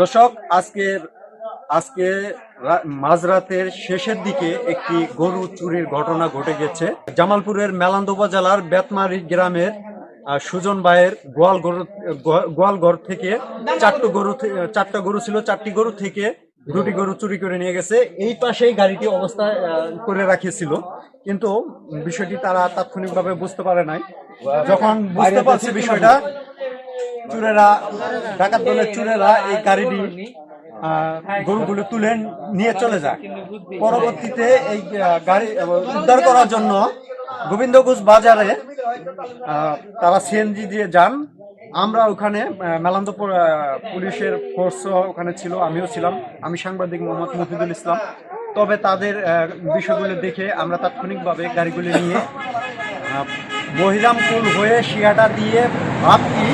দর্শক, আজকের, আজকে মাঝরাতের শেষের দিকে একটি গরু চুরির ঘটনা ঘটে গেছে। জামালপুরের মেলান্দ উপজেলার বেতমারি গ্রামের সুজন ভাইয়ের গোয়াল গরু গোয়াল ঘর থেকে চারটি গরু চারটা গরু ছিল, চারটি গরু থেকে দুটি গরু চুরি করে নিয়ে গেছে। এই পাশেই গাড়িটি অবস্থা করে রাখিয়েছিল। কিন্তু বিষয়টি তারা তাৎক্ষণিকভাবে বুঝতে পারে নাই। যখন বুঝতে পারছে বিষয়টা চুরেরা ডাকাত দলের চুরেরা এই গাড়িটি গরুগুলো তুলে নিয়ে চলে যায় পরবর্তীতে এই গাড়ি উদ্ধার করার জন্য গোবিন্দগঞ্জ বাজারে তারা সিএনজি দিয়ে যান। আমরা ওখানে আহ, মেলান্দ প- আহ, পুলিশের ফোর্স ওখানে ছিল আমিও ছিলাম। আমি সাংবাদিক মোহাম্মদ মফিদুল ইসলাম। তবে তাদের বিষয়গুলো দেখে আমরা তাৎক্ষণিকভাবে গাড়িগুলি নিয়ে আহ, বহিরামপুর হয়ে শিয়াটা দিয়ে ভাবটি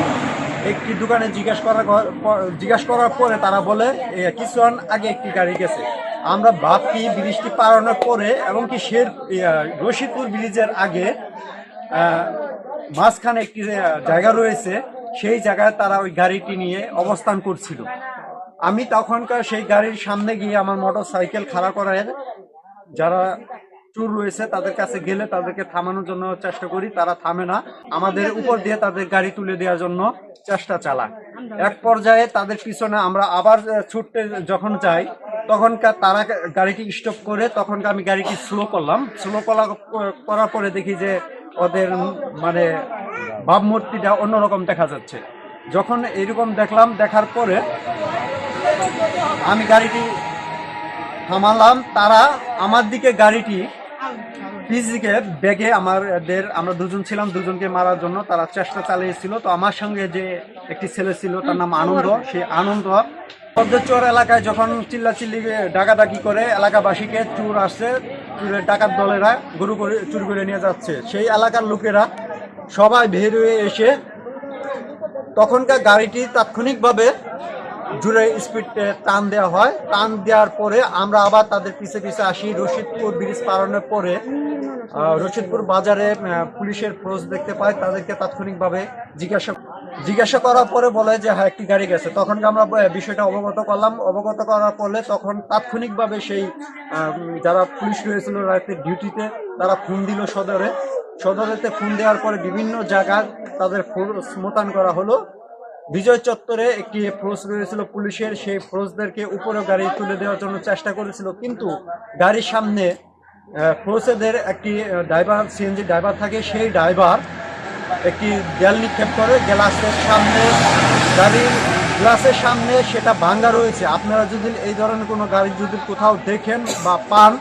একটি দোকানে জিজ্ঞাসা করার জিজ্ঞাসা করার পরে তারা বলে কিছুক্ষণ আগে একটি গাড়ি গেছে। আমরা ভাবটি ব্রিজটি পারানোর পরে এবং কি শের রশিদপুর ব্রিজের আগে মাঝখানে একটি জায়গা রয়েছে। সেই জায়গায় তারা ওই গাড়িটি নিয়ে অবস্থান করছিল। আমি তখনকার সেই গাড়ির সামনে গিয়ে আমার মোটর সাইকেল খাড়া করার যারা চুর রয়েছে, তাদের কাছে গেলে তাদেরকে থামানোর জন্য চেষ্টা করি, তারা থামে না। আমাদের উপর দিয়ে তাদের গাড়ি তুলে দেওয়ার জন্য চেষ্টা চালায়। এক পর্যায়ে তাদের পিছনে আমরা আবার ছুটতে যখন যাই, তখনকার তারা গাড়িটি স্টপ করে, তখনকার আমি গাড়িটি স্লো করলাম। স্লো করা, করার পরে দেখি যে ওদের মানে ভাবমূর্তিটা অন্যরকম দেখা যাচ্ছে। যখন এরকম দেখলাম, দেখার পরে আমি গাড়িটি থামালাম। তারা আমার দিকে গাড়িটি পিছ দিকে ব্যাগে আমাদের আমরা দুজন ছিলাম, দুজনকে মারার জন্য তারা চেষ্টা চালিয়েছিল। তো আমার সঙ্গে যে একটি ছেলে ছিল, তার নাম আনন্দ সেই আনন্দ। চোর এলাকায় যখন চিল্লাচিল্লি ডাকাডাকি করে এলাকাবাসীকে চুর আসছে, চুরের ডাকাত দলেরা গরু করে চুরি করে নিয়ে যাচ্ছে। সেই এলাকার লোকেরা সবাই বের হয়ে এসে তখনকার গাড়িটি তাৎক্ষণিকভাবে জুড়ে স্পিড টান দেওয়া হয়। টান দেওয়ার পরে আমরা আবার তাদের পিছে পিছে আসি। রশিদপুর ব্রিজ পারানোর পরে রশিদপুর বাজারে পুলিশের ফোর্স দেখতে পাই। তাদেরকে তাৎক্ষণিকভাবে জিজ্ঞাসা জিজ্ঞাসা করার পরে বলে যে হ্যাঁ একটি গাড়ি গেছে। তখন আমরা বিষয়টা অবগত করলাম। অবগত করার পরে তখন তাৎক্ষণিকভাবে সেই যারা পুলিশ রয়েছিল রাতের ডিউটিতে, তারা ফোন দিল সদরে। সদরেতে ফোন দেওয়ার পরে বিভিন্ন জায়গায় তাদের ফোর্স মোতায়েন করা হলো। বিজয় চত্বরে একটি ফোর্স রয়েছিল পুলিশের সেই ফোর্সদেরকে উপরে গাড়ি তুলে দেওয়ার জন্য চেষ্টা করেছিল। কিন্তু গাড়ির সামনে আহ, ফোর্সেদের একটি ড্রাইভার সিএনজি ড্রাইভার থাকে সেই ড্রাইভার একটি গ্যাল নিক্ষেপ করে গ্লাসের সামনে গাড়ির গ্লাসের সামনে সেটা ভাঙ্গা রয়েছে। আপনারা যদি এই ধরনের কোনো গাড়ি যদি কোথাও দেখেন বা পান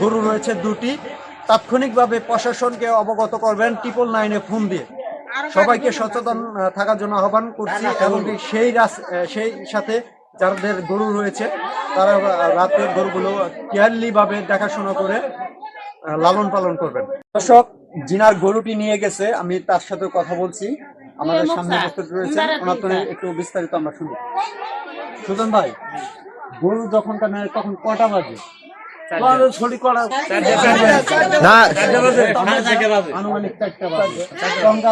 গরু রয়েছে দুটি তাৎক্ষণিকভাবে প্রশাসনকে অবগত করবেন ট্রিপল নাইনে ফোন দিয়ে। সবাইকে সচেতন থাকার জন্য আহ্বান করছি এবং কি সেই সেই সাথে যাদের গরু রয়েছে তারা রাতের গরুগুলো কেয়ারলি ভাবে দেখাশোনা করে লালন পালন করবেন। দর্শক জিনার গরুটি নিয়ে গেছে আমি তার সাথে কথা বলছি। আমাদের সামনে উপস্থিত রয়েছে ওনার তো একটু বিস্তারিত আমরা শুনি। সুজন ভাই গরু যখন টানে তখন কটা বাজে? না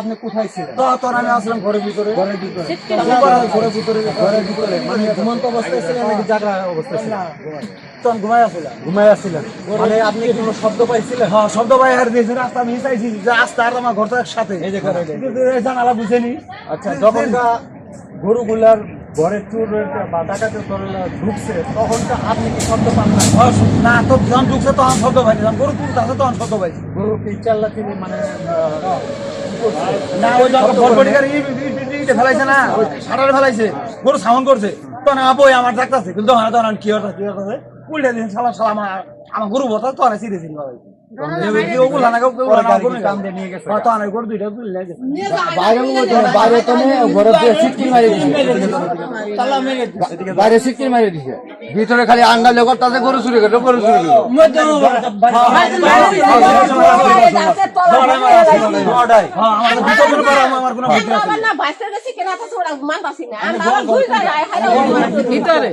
আপনি কোথায় ছিলেন? তখন আমি আসলাম ঘরের ভিতরে। ঘরের ভিতরে। ঘরের ভিতরে ঘরের ভিতরে। মানে ঘুমন্ত অবস্থায় ছিলেন নাকি জাগা অবস্থায় ছিলেন? তখন ঘুমাই আসছিলাম ঘুমাই আসছিলেন মানে আপনি কোনো শব্দ পাইছিলেন? হ্যাঁ শব্দ ভাই হার দিয়েছে রাস্তা আমি চাইছি যে রাস্তা আর আমার ঘরটা একসাথে। এই যে ঘরে জানালা বুঝেনি। আচ্ছা যখন গরুগুলার ঘরের চুর বা ডাকাতের দলেরা ঢুকছে তখন তো আপনি কি শব্দ পান না হ্যাঁ, না তো যখন ঢুকছে তখন শব্দ পাইনি যখন গরু তুলতে আছে তখন শব্দ পাইছি গরু কি চাল্লা তিনি মানে? না ওই ফেলাইছে না ওই সাঁটারে ফেলাইছে গরু সাউন্ড করছে তখন আমার বই আমার ডাকতেছে কিন্তু তখন তখন কি হতো কি উল্টে দিন আমার আমার গরু বসা তখন সিরিয়াস ভাই বাইরে সিটকির মারি দিছে ভিতরে খালি আঙ্গাল লেগর তাতে গরু চুরি করে গরু চুরি করে নটায় হ্যাঁ আমাদের ভিতর কোনো পারে আমার কোনো বুদ্ধি আছে ভিতরে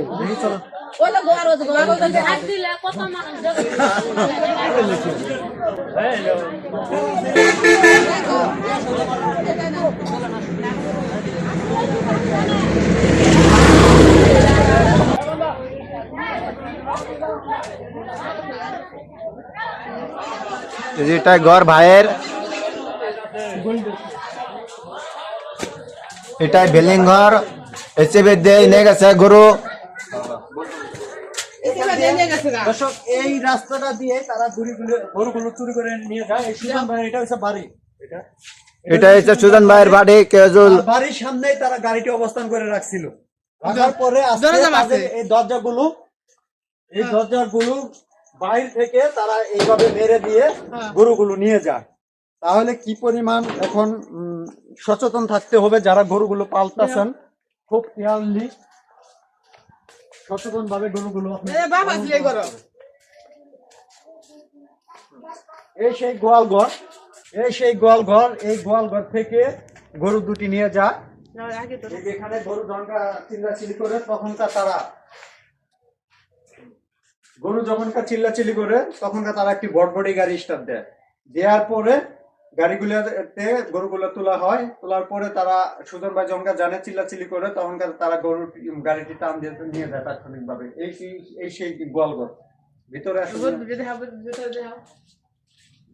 হাত দিলে কত মানুষ जेटा घर भाईर। इटा भेलिंग घर एच ए गुरु। দর্শক এই রাস্তাটা দিয়ে তারা গরুগুলো গরুগুলো চুরি করে নিয়ে যায়। এই সুজন ভাই এটা হচ্ছে বাড়ি। এটা এটা হচ্ছে সুজন ভাইয়ের বাড়ি। কেজুল। বাড়ির সামনেই তারা গাড়িটি অবস্থান করে রাখছিল। রাখার পরে এই দরজাগুলো এই দরজাগুলো বাইরে থেকে তারা এইভাবে মেরে দিয়ে গরুগুলো নিয়ে যায়। তাহলে কি পরিমাণ এখন সচেতন থাকতে হবে যারা গরুগুলো পাল্টাছেন খুব কেয়ারলি সচেতন ভাবে গরুগুলো এই সেই গোয়াল ঘর এই সেই গোয়াল ঘর এই গোয়াল ঘর থেকে গরু দুটি নিয়ে যায় এখানে গরু জনকা চিল্লাচিল্লি করে তখনকার তারা গরু যখনকার চিল্লাচিল্লি করে তখনকার তারা একটি বড়বড়ি গাড়ি স্টার্ট দেয়। দেওয়ার পরে গাড়িগুলোতে গরুগুলো তোলা হয়। তোলার পরে তারা সুজন ভাই যখনকার জানে চিল্লাচিল্লি করে তখনকার তারা গরু গাড়িটি টান দিয়ে নিয়ে যায় তাৎক্ষণিক ভাবে এই এই সেই গোয়ালঘর ভিতরে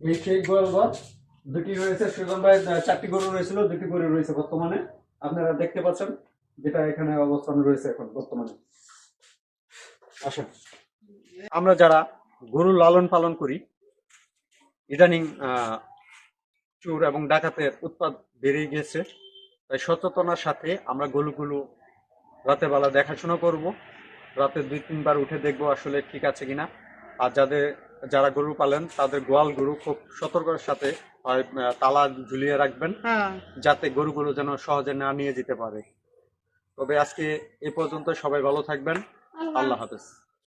এই সেই গোয়ালঘর দুটি রয়েছে সুজন ভাই চারটি গরু রয়েছিল দুটি গরু রয়েছে বর্তমানে। আপনারা দেখতে পাচ্ছেন যেটা এখানে অবস্থান রয়েছে এখন বর্তমানে। আসেন। আমরা যারা গরু লালন পালন করি ইদানিং চোর এবং ডাকাতের উৎপাদ বেড়ে গেছে। তাই সচেতনার সাথে আমরা গরুগুলো রাতের বেলা দেখাশোনা করব। রাতে দুই তিনবার উঠে দেখব আসলে ঠিক আছে কিনা। আর যাদের যারা গরু পালেন তাদের গোয়াল গরু খুব সতর্কের সাথে হয়, তালা ঝুলিয়ে রাখবেন। যাতে গরুগুলো যেন সহজে না নিয়ে যেতে পারে। তবে আজকে এ পর্যন্ত সবাই ভালো থাকবেন। আল্লাহ হাফেজ।